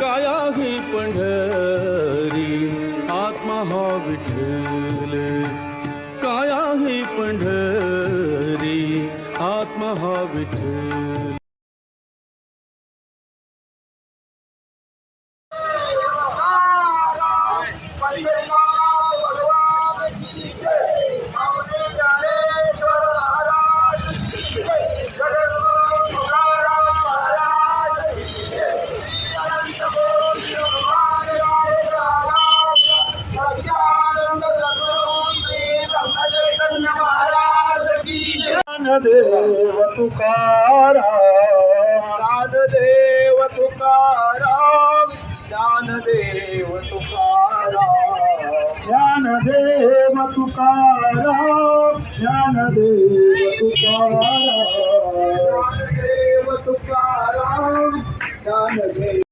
काय आहे पंढरी आत्मा हा विठ्ठल. काय आहे पंढरी आत्मा हा विठ्ठल. ज्ञानदेव तुकाराम ज्ञानदेव तुकाराम ज्ञानदेव तुकाराम तुकाराम ज्ञानदेव तुकाराम ज्ञानदेव तुकाराम ज्ञानदेव